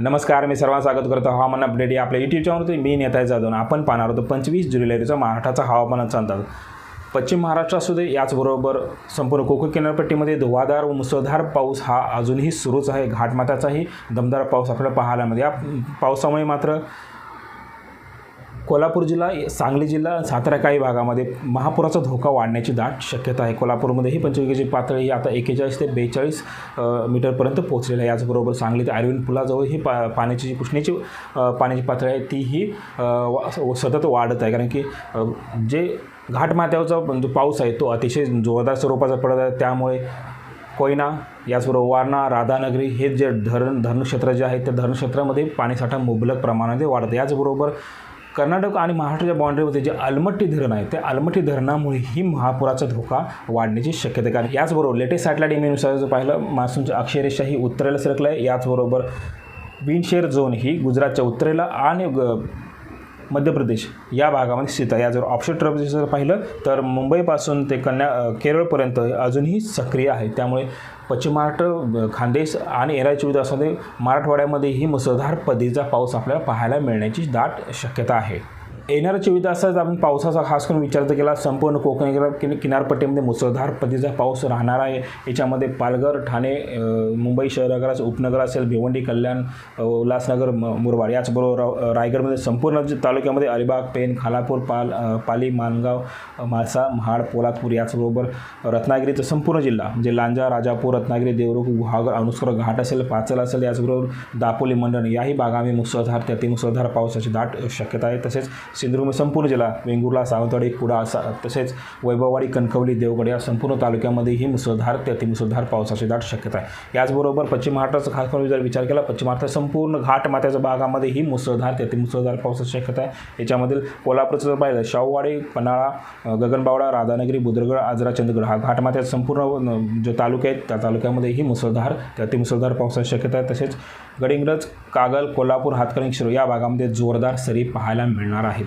नमस्कार मी सर्वांना स्वागत करतो हवामान अपडेट या आपल्या युट्यूब चॅनलवरती मी नेता जाधव. आपण पाहणार होतो पंचवीस जुलैचा महाराष्ट्राचा हवामानाचा अंदाज. पश्चिम महाराष्ट्र असू दे याचबरोबर संपूर्ण कोकण किनारपट्टीमध्ये धुवाधार व मुसळधार पाऊस हा अजूनही सुरूच आहे. घाटमाथ्याचाही दमदार पाऊस आपल्याला पाहायला मिळेल. या पावसामुळे मात्र कोल्हापूर जिल्हा सांगली जिल्हा सातारा काही भागामध्ये महापुराचा धोका वाढण्याची दाट शक्यता आहे. कोल्हापूरमध्येही पंचविकेची पातळी ही आता एकेचाळीस ते बेचाळीस मीटरपर्यंत पोहोचलेली आहे. याचबरोबर सांगलीत अरविंद पुलाजवळ ही पा पाण्याची जी पुसण्याची पाण्याची पातळी आहे तीही सतत वाढत आहे. कारण की जे घाटमाथ्यावरचा जो पाऊस आहे तो अतिशय जोरदार स्वरूपाचा पडत आहे. त्यामुळे कोयना याचबरोबर वारणा राधानगरी हे जे धरण धरणक्षेत्र जे आहे त्या धरणक्षेत्रामध्ये पाणीसाठा मुबलक प्रमाणामध्ये वाढतं आहे. याचबरोबर कर्नाटक आणि महाराष्ट्राच्या बाउंड्रीमध्ये जे अलमट्टी धरण आहे त्या अलमट्टी धरणामुळे ही महापुराचा धोका वाढण्याची शक्यता आहे. कारण याचबरोबर लेटेस्ट सॅटेलाईट इमेनुसार जर पाहिलं मान्सूनच्या अक्षरेषा ही उत्तरेला सरकलं आहे याचबरोबर विंडशेअर झोन ही गुजरातच्या उत्तरेला आणि ग- मध्य प्रदेश या भागामध्ये स्थित आहे. या जर ऑप्शन ट्रफ जर पाहिलं तर मुंबईपासून ते कन्या केरळपर्यंत अजूनही सक्रिय आहे. त्यामुळे पश्चिम महाराष्ट्र खानदेश आणि एरायची चोवीस तासामध्ये मराठवाड्यामध्येही मुसळधार पदीचा पाऊस आपल्याला पाहायला मिळण्याची दाट शक्यता आहे. येणाऱ्या चोवीस तासात आपण पावसाचा खास करून विचार तर केला संपूर्ण कोकण किनार- किन- किनारपट्टीमध्ये मुसळधार पद्धतीचा पाऊस राहणार आहे. याच्यामध्ये पालघर ठाणे मुंबई शहर असेल उपनगर असेल भिवंडी कल्याण उल्हासनगर म- मुरबाड याचबरोबर रा- रायगडमध्ये संपूर्ण तालुक्यामध्ये अलिबाग पेन खालापूर पाल पाली मानगाव म्हाळसा महाड पोलादपूर याचबरोबर रत्नागिरीचा संपूर्ण जिल्हा म्हणजे लांजा राजापूर रत्नागिरी देवरुख गुहागर अनुस्कर घाट असेल पाचल असेल याचबरोबर दापोली मंडण याही भागामध्ये मुसळधार ते मुसळधार पावसाची दाट शक्यता आहे. तसेच सिंधुदुर्ग संपूर्ण जिल्हा वेंगुर्ला सावंतवाडी कुडा असा तसेच वैभववाडी कणकवली देवगड या संपूर्ण तालुक्यामध्येही मुसळधार ते अतिमुसळधार पावसाची दाट शक्यता आहे. याचबरोबर पश्चिम महाराष्ट्राचा खास करून जर विचार केला पश्चिम महाराष्ट्र संपूर्ण घाट माथ्याच्या भागामध्येही मुसळधार ते अतिमुसळधार पावसाची शक्यता आहे. याच्यामधील कोल्हापूरचं जर पाहिलं शाहूवाडी पन्हाळा गगनबावडा राधानगरी बुद्रगड आजरा चंदगड हा घाटमाथ्याचा संपूर्ण जो तालुका तालुके आहेत त्या तालुक्यामध्येही मुसळधार ते अतिमुसळधार पावसाची शक्यता आहे. तसेच गडिंग्रज कागल कोल्हापूर हातकणंग शिरो या भागामध्ये जोरदार सरी पाहायला मिळणार आहेत.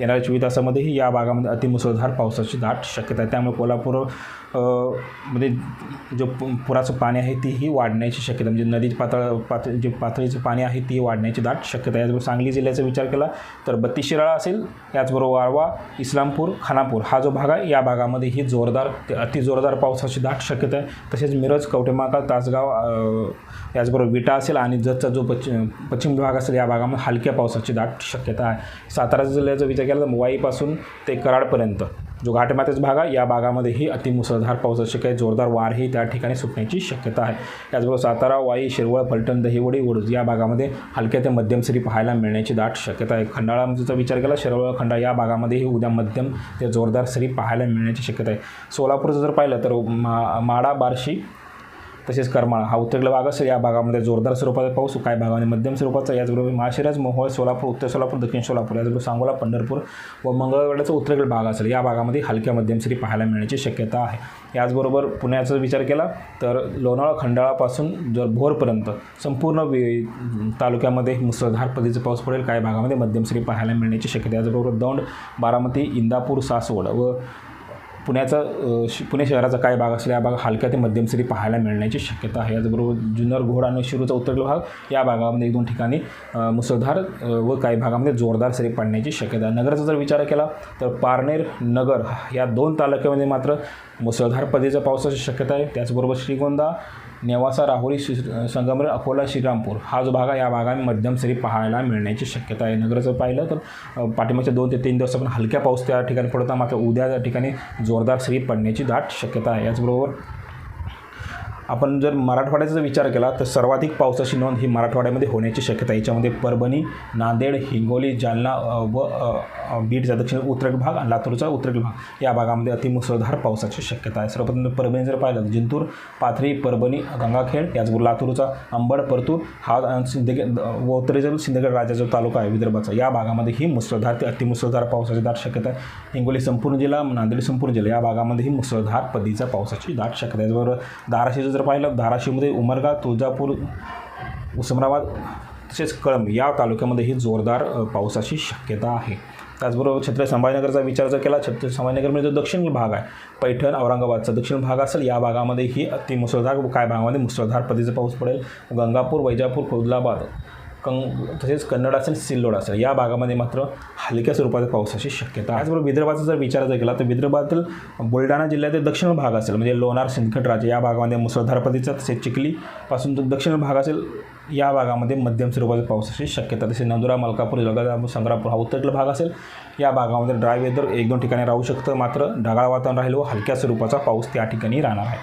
येणाऱ्या चोवीस तासामध्येही या भागामध्ये अतिमुसळधार पावसाची दाट शक्यता आहे. त्यामुळे कोल्हापूरमध्ये म्हणजे जो पु- पुराचं पाणी आहे तीही वाढण्याची शक्यता म्हणजे नदीची पातळ पात जे पातळीचं पाणी आहे ती वाढण्याची दाट शक्यता आहे. याचबरोबर सांगली जिल्ह्याचा विचार केला तर बत्तीस शिराळा असेल याचबरोबर वाळवा इस्लामपूर खानापूर हा जो भाग आहे या भागामध्ये ही जोरदार ते अतिजोरदार पावसाची दाट शक्यता आहे. तसेच मिरज कवटेमाका तासगाव याचबरोबर विटा असेल आणि जतचा जो पश्चिम पश्चिम भाग असेल या भागामध्ये हलक्या पावसाची दाट शक्यता आहे. सातारा जिल्ह्याचा विचार केला तर वाईपासून ते कराडपर्यंत. जो घाटमातेच भाग आहे या भागामध्येही अतिमुसळधार पावसाची काही जोरदार वारही त्या ठिकाणी सुटण्याची शक्यता आहे. त्याचबरोबर सातारा वाई शिरवळ फलटण दहिवडी वडूज या भागामध्ये हलक्या ते मध्यम सरी पाहायला मिळण्याची दाट शक्यता आहे. खंडाळाचा विचार केला शिरवळ खंडाळा या भागामध्येही उद्या मध्यम ते जोरदार सरी पाहायला मिळण्याची शक्यता आहे. सोलापूरचं जर पाहिलं तर मा माडा बार्शी तसेच करमाळा. हा उत्तरेकडे भाग असेल या भागामध्ये जोरदार स्वरूपाचा पाऊस काही भागामध्ये मध्यम स्वरूपाचा याचबरोबर माळशिरस मोहोळ सोलापूर उत्तर सोलापूर दक्षिण सोलापूर याचबरोबर सांगोला पंढरपूर व मंगळवेढ्याचा उत्तरेकडे भाग असेल. या भागामध्ये हलक्या मध्यम सरी पाहायला मिळण्याची शक्यता आहे. याचबरोबर पुण्याचा विचार केला तर लोणावळा खंडाळापासून जर भोरपर्यंत संपूर्ण तालुक्यामध्ये मुसळधार पदीचा पाऊस पडेल काही भागामध्ये मध्यम सरी पाहायला मिळण्याची शक्यता याचबरोबर दौंड बारामती इंदापूर सासवड व पुण्याचा श- पुणे शहराचा काही भाग असेल या भाग हलक्या ते मध्यम सरी पाहायला मिळण्याची शक्यता आहे. याचबरोबर जुन्नर घोड आणि शिरूचा उत्तरेकडील भाग या भागामध्ये एक दोन ठिकाणी मुसळधार व काही भागामध्ये जोरदार सरी पडण्याची शक्यता नगराचा जर विचार केला तर पारनेर नगर या दोन तालुक्यामध्ये मात्र मुसळधार पदीचा पावसाची शक्यता आहे. त्याचबरोबर श्रीगोंदा नेवासा राहुरी श्री संगमनेर अकोला श्रीरामपूर हा जो भाग आहे या भागामध्ये मध्यम सरी पाहायला मिळण्याची शक्यता आहे. नगर जर पाहिलं तर पाठिंबाच्या दोन ते तीन दिवस आपण हलक्या पाऊस त्या ठिकाणी पडता. मात्र उद्या त्या ठिकाणी जोरदार सरी पडण्याची दाट शक्यता आहे. याचबरोबर आपण जर मराठवाड्याचा जर विचार केला तर सर्वाधिक पावसाची नोंद ही मराठवाड्यामध्ये होण्याची शक्यता आहे. याच्यामध्ये परभणी नांदेड हिंगोली जालना व बीडचा दक्षिण उत्तरेक भाग आणि लातूरचा उत्तरेक भाग या भागामध्ये अतिमुसळधार पावसाची शक्यता आहे. सर्वप्रथम परभणी जर पाहिलं तर जिंतूर पाथरी परभणी गंगाखेड याचबरोबर लातूरचा अंबड परतूर हा अ, सिंदखेड व उत्तरेचा सिंदखेड राज्याचा जो तालुका आहे विदर्भाचा या भागामध्ये ही मुसळधार ते अतिमुसळधार पावसाची दाट शक्यता आहे. हिंगोली संपूर्ण जिल्हा नांदेड संपूर्ण जिल्हा या भागामध्ये ही मुसळधार पदीचा पावसाची दाट शक्यता आहे. याचबरोबर धाराशिवचं जर पाहिलं धाराशिवमध्ये उमरगा तुळजापूर उस्मानाबाद तसेच कळंब या तालुक्यामध्ये ही जोरदार पावसाची शक्यता आहे. त्याचबरोबर छत्रपती संभाजीनगरचा विचार जर केला छत्रपती संभाजीनगरमध्ये जो दक्षिण भाग आहे पैठण औरंगाबादचा दक्षिण भाग असेल या भागामध्ये ही अति मुसळधार काय भागामध्ये मुसळधार पद्धतीचा पाऊस पडेल. गंगापूर वैजापूर खुलदाबाद कंग तसेच कन्नड असेल सिल्लोड असेल या भागामध्ये मात्र हलक्या स्वरूपाच्या पावसाची शक्यता त्याचबरोबर विदर्भाचा जर विचार जर केला तर विदर्भातील बुलढाणा जिल्ह्यातील दक्षिण भाग असेल म्हणजे लोणार सिंदखेड राज्य या भागामध्ये मुसळधार पद्धतीचा तसेच चिखलीपासून तो दक्षिण भाग असेल या भागामध्ये मध्यम स्वरूपाच्या पावसाची शक्यता तसेच नंदुरा मलकापूर जळगाव संग्रामपूर हा उत्तरेकडील भाग असेल या भागामध्ये ड्राय वेदर एक दोन ठिकाणी राहू शकतं. मात्र ढगाळ वातावरण राहील व हलक्या स्वरूपाचा पाऊस त्या ठिकाणी राहणार आहे.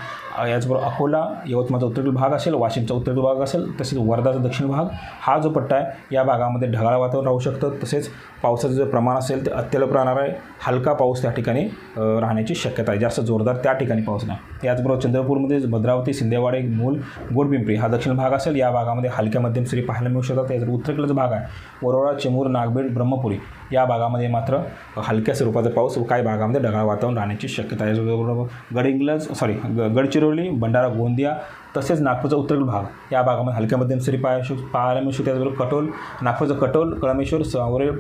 याचबरोबर अकोला यवतमाळचा उत्तरेकडील भाग असेल वाशिमचा उत्तरेकडील भाग असेल तसेच वर्धाचा दक्षिण भाग हा जो पट्टा आहे या भागामध्ये ढगाळ वातावरण राहू शकतं. तसेच पावसाचं जे प्रमाण असेल ते अत्यल्प राहणार आहे. हलका पाऊस त्या ठिकाणी राहण्याची शक्यता आहे. जास्त जोरदार त्या ठिकाणी पाऊस नाही. याचबरोबर चंद्रपूरमध्ये भद्रावती शिंदेवाडे मूल गोडपिंपरी हा दक्षिण भाग असेल. या भागामध्ये हलक्या मध्यम सरी पाहायला मिळू शकतात. याचा उत्तरेकडचा भाग आहे वरोळा चिमूर नागबेड ब्रह्मपुरी या भागामध्ये मात्र हलक्या स्वरूपाचा पाऊस व काही भागामध्ये ढगाळ वातावरण राहण्याची शक्यता आहे. याचबरोबर गडिंग्लज सॉरी ग गडचिरोली भंडारा गोंदिया तसेच नागपूरचा उत्तरेकडील भाग. या भागामध्ये हलक्या मध्यम सरी पाहायला शक- पाहायला मिळू शकते. त्याचबरोबर कटोल नागपूरचं कटोल कळमेश्वर सावरे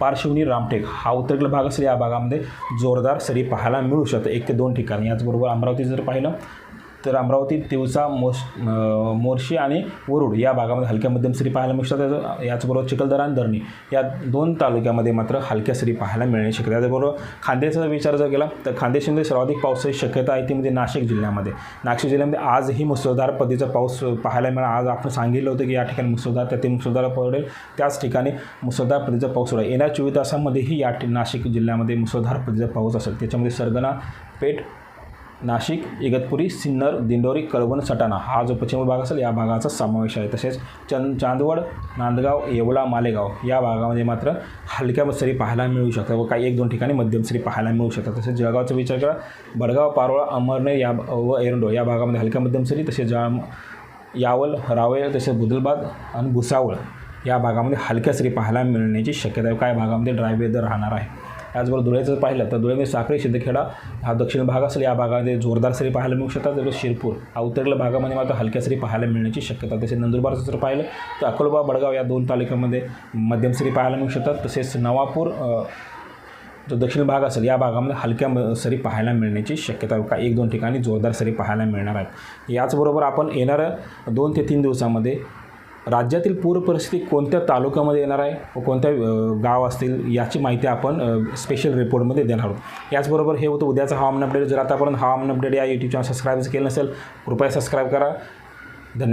पारशिवनी रामटेक. हा उत्तरेकडील भाग असेल. या भागामध्ये जोरदार सरी पाहायला मिळू शकते. एक ते दोन ठिकाणी. याचबरोबर अमरावती जर पाहिलं तर अमरावती तिवसा मोश मोर्शी आणि वरुड या भागामध्ये हलक्या मध्यम सरी पाहायला मिळू शकतात. याचबरोबर चिखलदरा आणि धरणी या दोन तालुक्यामध्ये मात्र हलक्या सरी पाहायला मिळणे शक्यता त्याचबरोबर खांद्याचा विचार जर केला तर खांदेशीमध्ये सर्वाधिक पावसाची शक्यता आहे ती म्हणजे नाशिक जिल्ह्यामध्ये. नाशिक जिल्ह्यामध्ये आजही मुसळधार पद्धतीचा पाऊस पाहायला मिळाला. आज आपण सांगितलं होतं की या ठिकाणी मुसळधार त्या ते मुसळधार पडेल. त्याच ठिकाणी मुसळधार पद्धतीचा पाऊस होईल येणाऱ्या चोवीस तासामध्येही या नाशिक जिल्ह्यामध्ये मुसळधार पद्धतीचा पाऊस असेल. त्याच्यामध्ये सरगना पेठ नाशिक इगतपुरी सिन्नर दिंडोरी कळवण सटाणा हा जो पश्चिम भाग असेल या भागाचा समावेश आहे. तसेच चंद चांदवड नांदगाव येवला मालेगाव या भागामध्ये मात्र हलक्या सरी पाहायला मिळू शकतात व काही एक दोन ठिकाणी मध्यम सरी पाहायला मिळू शकतात. तसेच जळगावचा विचार करा बडगाव पारोळा अमरनेर या व एरंडो या भागामध्ये हलक्या मध्यम सरी तसेच जाम यावल रावेळ तसेच बुदलबाद आणि भुसावळ या भागामध्ये हलक्या सरी पाहायला मिळण्याची शक्यता आहे. काय भागामध्ये ड्राय वेदर राहणार आहे? त्याचबरोबर धुळ्याचं पाहिलं तर धुळ्यामध्ये साखरे शिंदखेडा हा दक्षिण भाग असेल या भागामध्ये जोरदार सरी पाहायला मिळू शकतात. त्याचबरोबर शिरपूर हा उत्तरेला भागामध्ये मात्र हलक्या सरी पाहायला मिळण्याची शक्यता तसेच नंदुरबारचं जर पाहिलं तर अकोलबा बडगाव या दोन तालुक्यामध्ये मध्यम सरी पाहायला मिळू शकतात. तसेच नवापूर जो दक्षिण भाग असेल या भागामध्ये हलक्या म- सरी पाहायला मिळण्याची शक्यता का एक दोन ठिकाणी जोरदार सरी पाहायला मिळणार आहेत. याचबरोबर आपण येणाऱ्या दोन ते तीन दिवसामध्ये राज्यातील पूर परिस्थिती कोणत्या तालुक्यामध्ये येणार आहे व कोणत्या गाव असतील याची माहिती आपण स्पेशल रिपोर्टमध्ये देणार आहोत. याचबरोबर हे होतं उद्याचं हवामान अपडेट जर आतापर्यंत हवामान अपडेट या यूट्यूब चॅनल सबस्क्राईब केलं नसेल कृपया सबस्क्राईब करा. धन्यवाद.